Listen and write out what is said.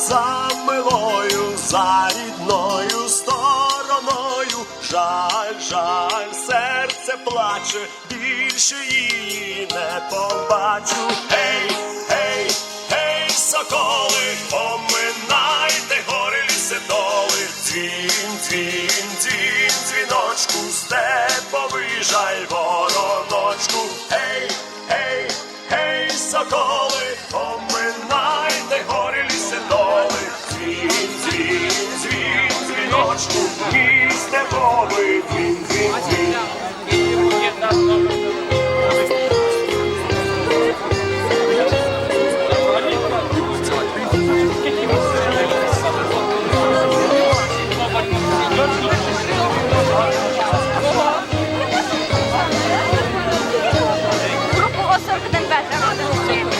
за милою, за рідною стороною. Жаль, жаль, серце плаче, більше її не побачу. Гей, гей, гей, соколи, поминайте гори ліси доли. Дзвін, дзвін, дзвін, дзвіночку, степовий жаль вороночку. Гей, гей, гей, соколи. сорочку і степовий він він. Групу О41Б треба долучити.